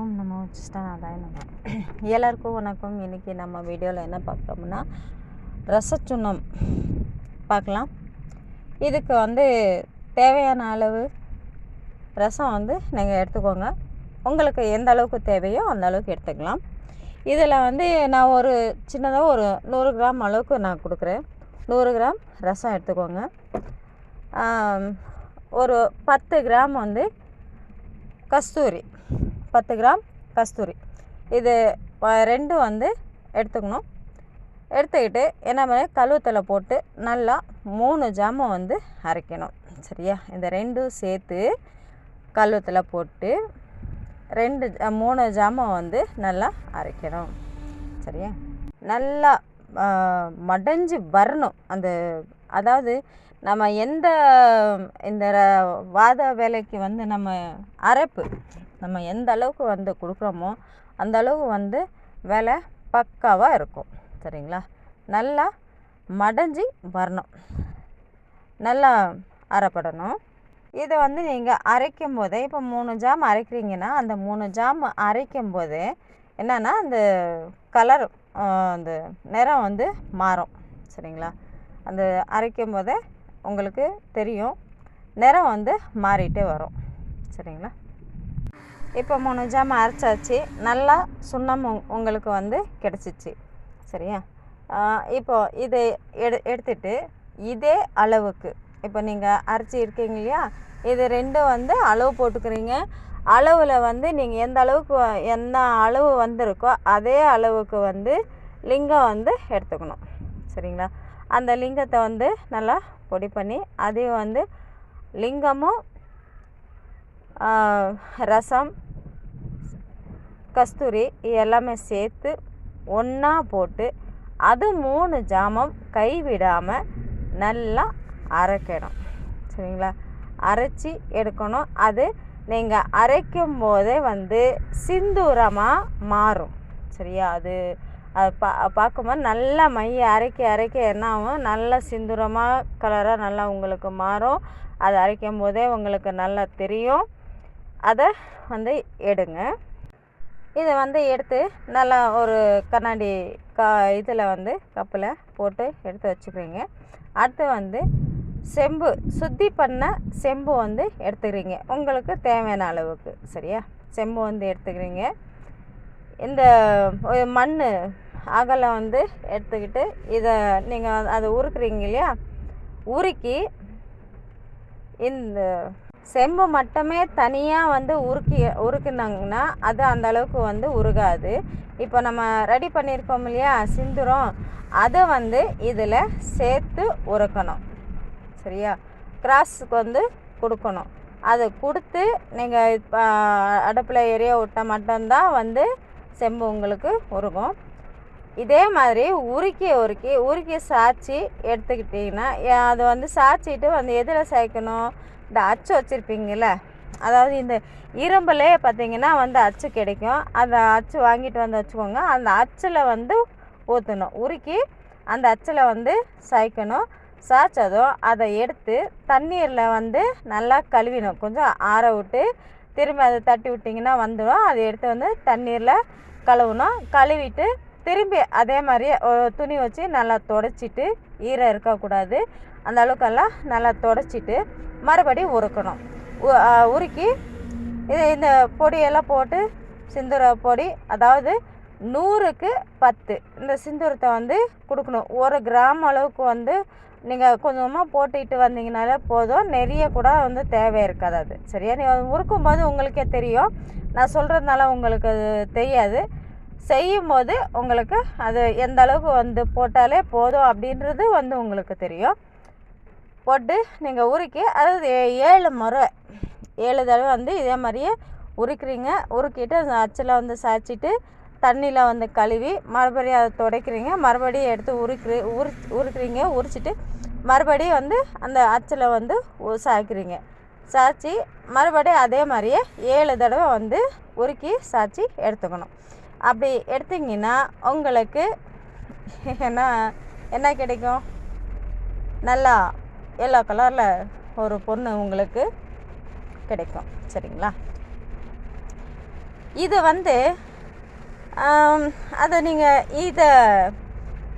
ஓம் நம்ம சிஸ்டநாதாய நம்ம எல்லாருக்கும் வணக்கம். இன்றைக்கி நம்ம வீடியோவில் என்ன பார்க்குறோம்னா ரசச்சுண்ணம் பார்க்கலாம். இதுக்கு வந்து தேவையான அளவு ரசம் வந்து நீங்கள் எடுத்துக்கோங்க. உங்களுக்கு எந்த அளவுக்கு தேவையோ அந்த அளவுக்கு எடுத்துக்கலாம். இதில் வந்து நான் ஒரு சின்னதாக ஒரு நூறு கிராம் அளவுக்கு நான் கொடுக்குறேன். நூறு கிராம் ரசம் எடுத்துக்கோங்க. ஒரு பத்து கிராம் வந்து கஸ்தூரி. பத்து கிராம் கஸ்தூரி. இது ரெண்டும் வந்து எடுத்துக்கணும். எடுத்துக்கிட்டு என்ன பண்ண கழுவத்தில் போட்டு நல்லா மூணு ஜாமம் வந்து அரைக்கணும். சரியா? இந்த ரெண்டும் சேர்த்து கழுவத்தில் போட்டு ரெண்டு மூணு ஜாமம் வந்து நல்லா அரைக்கணும். சரியா? நல்லா மடைஞ்சு வரணும். அந்த அதாவது நம்ம எந்த இந்த ர- வாத வேலைக்கு வந்து நம்ம அரைப்பு நம்ம எந்த அளவுக்கு வந்து கொடுக்குறோமோ அந்த அளவுக்கு வந்து விலை பக்காவாக இருக்கும். சரிங்களா? நல்லா மடைஞ்சி வரணும். நல்லா அரைப்படணும். இதை வந்து நீங்கள் அரைக்கும் போதே இப்போ மூணு ஜாம் அரைக்கிறீங்கன்னா அந்த மூணு ஜாம் அரைக்கும் போது என்னென்னா அந்த கலர் அந்த நிறம் வந்து மாறும். சரிங்களா? அந்த அரைக்கும் போதே உங்களுக்கு தெரியும். நிறம் வந்து மாறிட்டே வரும். சரிங்களா? இப்போ மூணு ஜாம் அரைச்சாச்சு நல்லா சுண்ணம் உங்- உங்களுக்கு வந்து கிடச்சிச்சு. சரியா? இப்போ இதை எடு எடுத்துட்டு இதே அளவுக்கு இப்போ நீங்கள் அரைச்சி இருக்கீங்க இல்லையா? இது ரெண்டும் வந்து அளவு போட்டுக்கிறீங்க. அளவில் வந்து நீங்கள் எந்த அளவுக்கு என்ன அளவு வந்திருக்கோ அதே அளவுக்கு வந்து லிங்கம் வந்து எடுத்துக்கணும். சரிங்களா? அந்த லிங்கத்தை வந்து நல்லா பொடி பண்ணி அதையும் வந்து லிங்கமும் ரசம் கஸ்தூரி இது எல்லாமே சேர்த்து ஒன்றா போட்டு அது மூணு ஜாமம் கைவிடாமல் நல்லா அரைக்கணும். சரிங்களா? அரைச்சி எடுக்கணும். அது நீங்கள் அரைக்கும் போதே வந்து சிந்தூரமாக மாறும். சரியா? அது அது பா பார்க்கும்போது நல்லா மைய அரைக்க அரைக்க என்ன ஆகும்? நல்லா சிந்துரமாக கலராக நல்லா உங்களுக்கு மாறும். அது அரைக்கும் போதே உங்களுக்கு நல்லா தெரியும். அதை வந்து எடுங்க. இதை வந்து எடுத்து நல்லா ஒரு கண்ணாடி கா இதில் வந்து கப்பில் போட்டு எடுத்து வச்சுக்கிறீங்க. அடுத்து வந்து செம்பு சுத்தி பண்ண செம்பு வந்து எடுத்துக்கிறீங்க. உங்களுக்கு தேவையான அளவுக்கு சரியா? செம்பு வந்து எடுத்துக்கிறீங்க. இந்த மண் அகலம் வந்து எடுத்துக்கிட்டு இதை நீங்கள் அதை உருக்குறீங்க இல்லையா? உருக்கி இந்த செம்பு மட்டுமே தனியாக வந்து உருக்கி உருக்குனாங்கன்னா அது அந்த அளவுக்கு வந்து உருகாது. இப்போ நம்ம ரெடி பண்ணியிருக்கோம் இல்லையா? சிந்துரம் அதை வந்து இதில் சேர்த்து உருக்கணும். சரியா? கிராஸுக்கு வந்து கொடுக்கணும். அதை கொடுத்து நீங்கள் இப்போ அடுப்பில் எரிய விட்டால் மட்டும்தான் வந்து செம்பு உங்களுக்கு உருகும். இதே மாதிரி உருக்கி உருக்கி உருக்கி சாய்ச்சி எடுத்துக்கிட்டிங்கன்னா அதை அது வந்து சாய்ச்சிட்டு வந்து எதில் சாய்க்கணும்? இந்த அச்சு வச்சுருப்பீங்கள்ல அதாவது இந்த இரும்புலே பார்த்தீங்கன்னா வந்து அச்சு கிடைக்கும். அந்த அச்சு வாங்கிட்டு வந்து வச்சுக்கோங்க. அந்த அச்சில் வந்து ஊற்றணும் உருக்கி அந்த அச்சில் வந்து சாய்க்கணும். சாய்ச்சதும் அதை எடுத்து தண்ணீரில் வந்து நல்லா கழுவிணும் கொஞ்சம் ஆற விட்டு திரும்ப அதை தட்டி விட்டிங்கன்னா வந்துடும். அதை எடுத்து வந்து தண்ணீரில் கழுவணும். கழுவிட்டு திரும்பி அதே மாதிரி துணி வச்சு நல்லா தொடச்சிட்டு ஈரம் இருக்கக்கூடாது. அந்த அளவுக்கெல்லாம் நல்லா தொடச்சிட்டு மறுபடியும் உருக்கணும். உ- உருக்கி இது இந்த பொடியெல்லாம் போட்டு சிந்துர பொடி அதாவது நூறுக்கு பத்து. இந்த சிந்துரத்தை வந்து கொடுக்கணும். ஒரு கிராம் அளவுக்கு வந்து நீங்கள் கொஞ்சமாக போட்டுக்கிட்டு வந்தீங்கனாலே போதும். நிறைய கூட வந்து தேவை இருக்காது அது. சரியா? நீங்கள் உருக்கும் போது உங்களுக்கே தெரியும். நான் சொல்கிறதுனால உங்களுக்கு அது தெரியாது. செய்யும் போது உங்களுக்கு அது எந்த அளவுக்கு வந்து போட்டாலே போதும் அப்படின்றது வந்து உங்களுக்கு தெரியும். போட்டு நீங்கள் உருக்கி அதாவது ஏ- ஏழு முறை ஏழு தடவை வந்து இதே மாதிரியே உருக்குறீங்க. உருக்கிட்டு அந்த அச்சில் வந்து சாய்ச்சிட்டு தண்ணியில் வந்து கழுவி மறுபடியும் அதை துடைக்கிறீங்க. மறுபடியும் எடுத்து உருக்குறி உரு உருக்குறீங்க. உரிச்சிட்டு மறுபடியும் வந்து அந்த அச்சில் வந்து உ- சாய்க்கிறீங்க. சாய்ச்சி மறுபடியும் அதே மாதிரியே ஏழு தடவை வந்து உருக்கி சாய்ச்சி எடுத்துக்கணும். அப்படி எடுத்தீங்கன்னா உங்களுக்கு என்ன என்ன கிடைக்கும்? நல்லா எல்லோ கலரில் ஒரு பொண்ணு உங்களுக்கு கிடைக்கும். சரிங்களா? இது வந்து அதை நீங்கள் இதை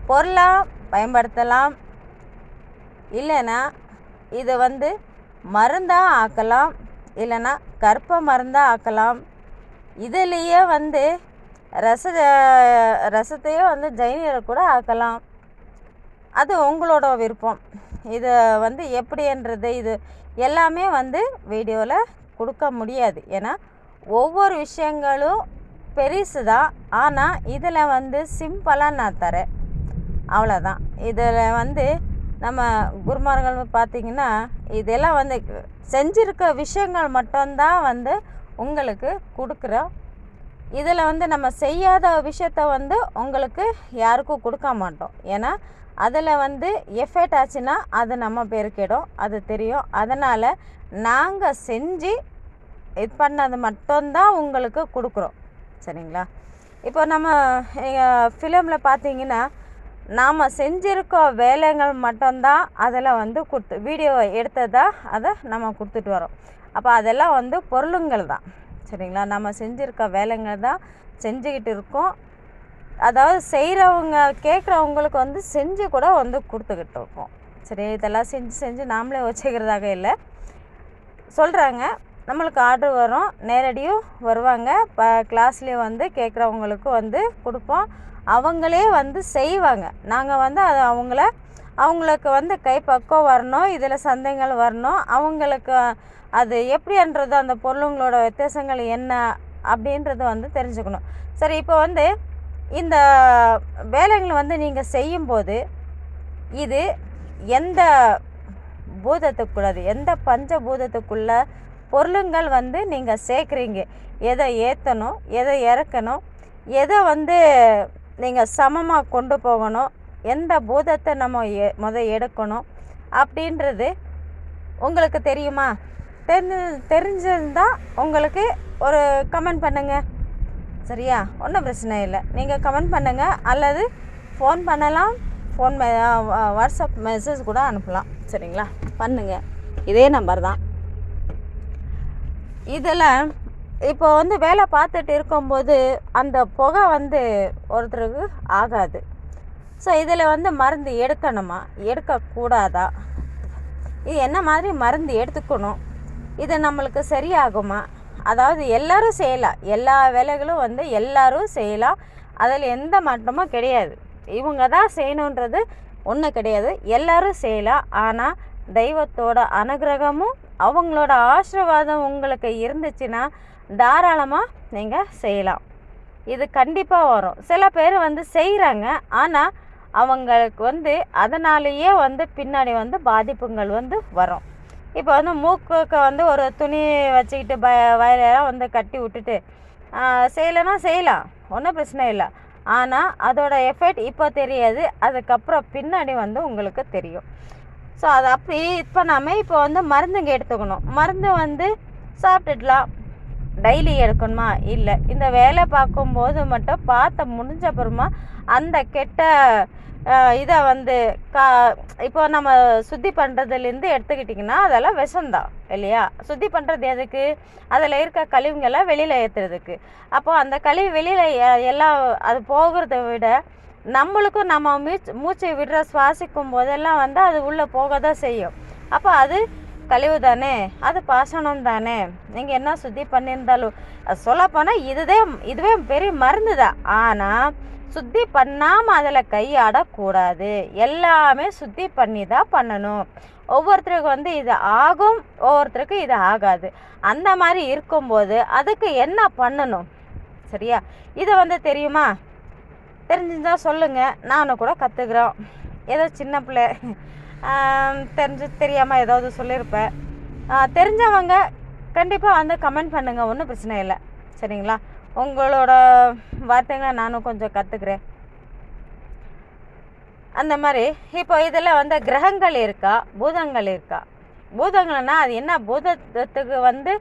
பொருளாக பயன்படுத்தலாம். இல்லைன்னா இதை வந்து மருந்தாக ஆக்கலாம். இல்லைன்னா கற்ப மருந்தாக ஆக்கலாம். இதுலேயே வந்து ரச ரசத்தையே வந்து ஜெயினியரை கூட ஆக்கலாம். அது உங்களோட விருப்பம். இது வந்து எப்படின்றது இது எல்லாமே வந்து வீடியோவில் கொடுக்க முடியாது. ஏன்னா ஒவ்வொரு விஷயங்களும் பெருசு தான். ஆனால் இதில் வந்து சிம்பிளாக நான் தரேன். அவ்வளோதான் இதில் வந்து நம்ம குருமார்கள் பார்த்திங்கன்னா இதெல்லாம் வந்து செஞ்சுருக்க விஷயங்கள் மட்டும்தான் வந்து உங்களுக்கு கொடுக்குறோம் இதில் வந்து நம்ம செய்யாத விஷயத்த வந்து உங்களுக்கு யாருக்கும் கொடுக்க மாட்டோம். ஏன்னா அதில் வந்து எஃபெக்ட் ஆச்சுன்னா அது நம்ம பேருக்கிடும் அது தெரியும். அதனால் நாங்கள் செஞ்சு இது பண்ணது மட்டும்தான் உங்களுக்கு கொடுக்குறோம். சரிங்களா? இப்போ நம்ம ஃபிலிமில் பார்த்தீங்கன்னா நாம் செஞ்சுருக்க வேலைகள் மட்டும்தான் அதில் வந்து கொடுத்து வீடியோ எடுத்ததாக அதை நம்ம கொடுத்துட்டு வரோம். அப்போ அதெல்லாம் வந்து பொருளுங்கள் தான். சரிங்களா? நம்ம செஞ்சுருக்க வேலைங்க தான் செஞ்சுக்கிட்டு இருக்கோம். அதாவது செய்கிறவங்க கேட்குறவங்களுக்கு வந்து செஞ்சு கூட வந்து கொடுத்துக்கிட்டு இருக்கோம். சரி இதெல்லாம் செஞ்சு செஞ்சு நாமளே வச்சுக்கிறதாக இல்லை. சொல்கிறாங்க நம்மளுக்கு ஆர்டர் வரும் நேரடியும் வருவாங்க. இப்போ கிளாஸ்லேயே வந்து கேட்குறவங்களுக்கு வந்து கொடுப்போம். அவங்களே வந்து செய்வாங்க. நாங்கள் வந்து அது அவங்கள அவங்களுக்கு வந்து கைப்பக்குவம் வரணும் இதில் சந்தைகள் வரணும். அவங்களுக்கு அது எப்படின்றது அந்த பொருளுங்களோட வித்தியாசங்கள் என்ன அப்படின்றது வந்து தெரிஞ்சுக்கணும். சரி இப்போ வந்து இந்த வேலைகளை வந்து நீங்கள் செய்யும்போது இது எந்த பூதத்துக்குள்ளது? எந்த பஞ்சபூதத்துக்குள்ள பொருளுங்கள் வந்து நீங்கள் சேர்க்குறீங்க? எதை ஏற்றணும் எதை இறக்கணும் எதை வந்து நீங்கள் சமமாக கொண்டு போகணும் எந்த பூதத்தை நம்ம எ முத எடுக்கணும் அப்படின்றது உங்களுக்கு தெரியுமா? தெரிஞ்சு தெரிஞ்சிருந்தால் உங்களுக்கு ஒரு கமெண்ட் பண்ணுங்கள் சரியா? ஒன்றும் பிரச்சனை இல்லை. நீங்கள் கமெண்ட் பண்ணுங்கள் அல்லது ஃபோன் பண்ணலாம். ஃபோன் மெ வாட்ஸ்அப் மெசேஜ் கூட அனுப்பலாம். சரிங்களா? பண்ணுங்கள் இதே நம்பர் தான். இதில் இப்போ வந்து வேலை பார்த்துட்டு இருக்கும்போது அந்த புகை வந்து ஒருத்தருக்கு ஆகாது. ஸோ இதில் வந்து மருந்து எடுக்கணுமா? எடுக்கக்கூடாதா? இது என்ன மாதிரி மருந்து எடுத்துக்கணும்? இது நம்மளுக்கு சரியாகுமா? அதாவது எல்லாரும் செய்யலாம் எல்லா வேலைகளும் வந்து எல்லாரும் செய்யலாம் அதில் எந்த மாற்றமும் கிடையாது. இவங்க தான் செய்யணுன்றது ஒன்றும் கிடையாது. எல்லாரும் செய்யலாம் ஆனால் தெய்வத்தோட அனுகிரகமும் அவங்களோட ஆசீர்வாதம் உங்களுக்கு இருந்துச்சுன்னா தாராளமாக நீங்கள் செய்யலாம். இது கண்டிப்பாக வரும். சில பேர் வந்து செய்கிறாங்க ஆனால் அவங்களுக்கு வந்து அதனாலேயே வந்து பின்னாடி வந்து பாதிப்புகள் வந்து வரும். இப்போ வந்து மூக்குக்கு வந்து ஒரு துணி வச்சுக்கிட்டு ப வயலாம் வந்து கட்டி விட்டுட்டு செய்யலைன்னா செய்யலாம். ஒன்றும் பிரச்சனை இல்லை. ஆனால் அதோட எஃபெக்ட் இப்போ தெரியாது. அதுக்கப்புறம் பின்னாடி வந்து உங்களுக்கு தெரியும். ஸோ அது அப்படி இப்போ பண்ணாமல் இப்போ வந்து மருந்துங்க எடுத்துக்கணும். மருந்து வந்து சாப்பிட்டுடலாம் டெய்லி எடுக்கணுமா? இல்லை. இந்த வேலை பார்க்கும்போது மட்டும் பார்த்த முடிஞ்ச அப்புறமா அந்த கெட்ட இதை வந்து கா இப்போ நம்ம சுத்தி பண்ணுறதுலேருந்து எடுத்துக்கிட்டிங்கன்னா அதெல்லாம் விஷம்தான் இல்லையா? சுத்தி பண்ணுறது எதுக்கு? அதில் இருக்க கழிவுங்கெல்லாம் வெளியில் ஏற்றுறதுக்கு அப்போது அந்த கழிவு வெளியில் எல்லாம் அது போகிறத விட நம்மளுக்கும் நம்ம மூச்சு மூச்சை விடுற சுவாசிக்கும் போதெல்லாம் வந்து அது உள்ளே போக தான் செய்யும். அப்போ அது கழிவு தானே? அது பாசனம் தானே? நீங்கள் என்ன சுத்தி பண்ணியிருந்தாலும் சொல்லப்போனால் இதுதே இதுவே பெரிய மருந்து தான். ஆனால் சுத்தி பண்ணாமல் அதில் கையாடக்கூடாது. எல்லாமே சுத்தி பண்ணி தான் பண்ணணும். ஒவ்வொருத்தருக்கு வந்து இது ஆகும் ஒவ்வொருத்தருக்கு இது ஆகாது. அந்த மாதிரி இருக்கும்போது அதுக்கு என்ன பண்ணணும்? சரியா? இதை வந்து தெரியுமா? தெரிஞ்சுதான் சொல்லுங்கள் நானும் கூட கற்றுக்குறோம் ஏதோ சின்ன பிள்ளை. தெரிஞ்சு தெரியாமல் ஏதாவது சொல்லியிருப்பேன் தெரிஞ்சவங்க கண்டிப்பாக வந்து கமெண்ட் பண்ணுங்கள் ஒன்றும் பிரச்சனை இல்லை. சரிங்களா? உங்களோட வார்த்தைங்களை நானும் கொஞ்சம் கற்றுக்குறேன் அந்த மாதிரி இப்போ இதில் வந்து கிரகங்கள் இருக்கா? பூதங்கள் இருக்கா? பூதங்கள்னா அது என்ன? பூதத்துக்கு வந்து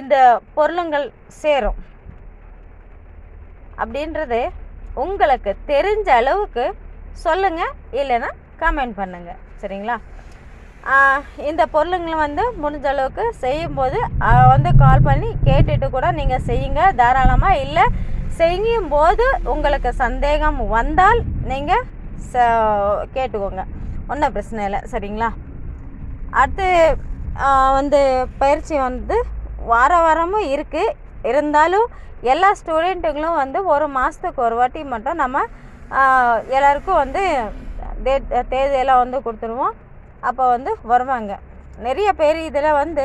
இந்த பொருளுங்கள் சேரும். அப்படின்றது உங்களுக்கு தெரிஞ்ச அளவுக்கு சொல்லுங்கள் இல்லைன்னா கமெண்ட் பண்ணுங்கள் சரிங்களா? இந்த பொருளுங்களை வந்து முடிஞ்ச அளவுக்கு செய்யும்போது வந்து கால் பண்ணி கேட்டுட்டு கூட நீங்கள் செய்யுங்க. தாராளமாக இல்லை செய்யும்போது உங்களுக்கு சந்தேகம் வந்தால் நீங்கள் ச கேட்டுக்கோங்க. ஒன்றும் பிரச்சனை இல்லை. சரிங்களா? அடுத்து வந்து பயிற்சி வந்து வார வாரமும் இருக்குது இருந்தாலும் எல்லா ஸ்டூடெண்ட்டுங்களும் வந்து ஒரு மாதத்துக்கு ஒரு வாட்டி மட்டும் நம்ம எல்லாருக்கும் வந்து டேட் தேதியெல்லாம் வந்து கொடுத்துருவோம். அப்போ வந்து வருவாங்க. நிறைய பேர் இதில் வந்து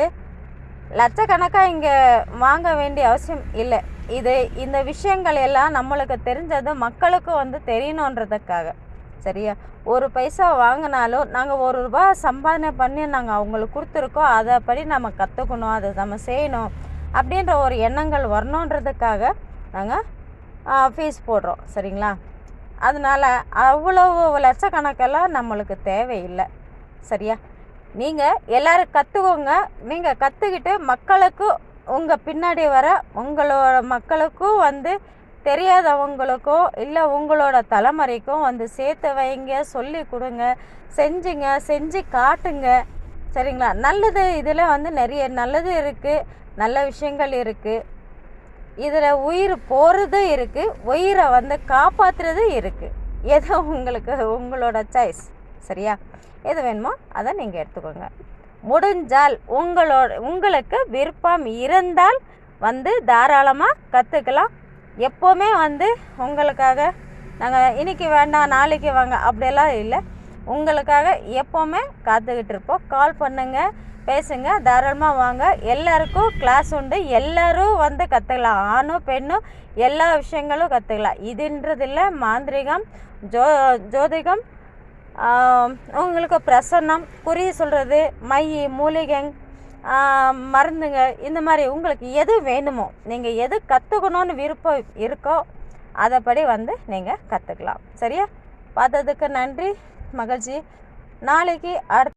லட்சக்கணக்காக இங்கே வாங்க வேண்டிய அவசியம் இல்லை. இது இந்த விஷயங்கள் எல்லாம் நம்மளுக்கு தெரிஞ்சது மக்களுக்கும் வந்து தெரியணுன்றதுக்காக. சரியா? ஒரு பைசா வாங்கினாலும் நாங்கள் ஒரு ரூபா சம்பாதனை பண்ணி நாங்கள் அவங்களுக்கு கொடுத்துருக்கோம். அதை படி நம்ம கற்றுக்கணும் அதை நம்ம செய்யணும் அப்படின்ற ஒரு எண்ணங்கள் வரணுன்றதுக்காக நாங்கள் ஃபீஸ் போடுறோம். சரிங்களா? அதனால் அவ்வளவு லட்சக்கணக்கெல்லாம் நம்மளுக்கு தேவையில்லை. சரியா? நீங்கள் எல்லோரும் கற்றுக்கோங்க நீங்கள் கற்றுக்கிட்டு மக்களுக்கு உங்கள் பின்னாடி வர உங்களோட மக்களுக்கும் வந்து தெரியாதவங்களுக்கோ இல்லை உங்களோட தலைமுறைக்கும் வந்து சேர்த்து வைங்க சொல்லி கொடுங்க செஞ்சுங்க செஞ்சு காட்டுங்க. சரிங்களா? நல்லது இதில் வந்து நிறைய நல்லது இருக்குது நல்ல விஷயங்கள் இருக்குது இதில் உயிர் போகிறதும் இருக்குது உயிரை வந்து காப்பாற்றுறதும் இருக்குது எதோ உங்களுக்கு உங்களோட சாய்ஸ் சரியா? எது வேணுமோ அதை நீங்கள் எடுத்துக்கோங்க. முடிஞ்சால் உங்களோட உங்களுக்கு விருப்பம் இருந்தால் வந்து தாராளமாக கற்றுக்கலாம் எப்போவுமே வந்து உங்களுக்காக நாங்கள் இன்னைக்கு வேண்டாம் நாளைக்கு வாங்க அப்படியெல்லாம் இல்லை. உங்களுக்காக எப்போவுமே காத்துக்கிட்டு இருப்போம். கால் பண்ணுங்கள் பேசுங்க தாராளமாக வாங்க. எல்லாருக்கும் கிளாஸ் உண்டு. எல்லாரும் வந்து கற்றுக்கலாம் ஆணும் பெண்ணும் எல்லா விஷயங்களும் கற்றுக்கலாம் இதுன்றதில் மாந்திரிகம் ஜோ ஜோதிகம் உங்களுக்கு பிரசன்னம் குறி சொல்கிறது மை மூலிகை மருந்துங்க இந்த மாதிரி உங்களுக்கு எது வேணுமோ நீங்கள் எது கற்றுக்கணும்னு விருப்பம் இருக்கோ அதைப்படி வந்து நீங்கள் கற்றுக்கலாம் சரியா? பார்த்ததுக்கு நன்றி. மகிழ்ச்சி. நாளைக்கு அடுத்த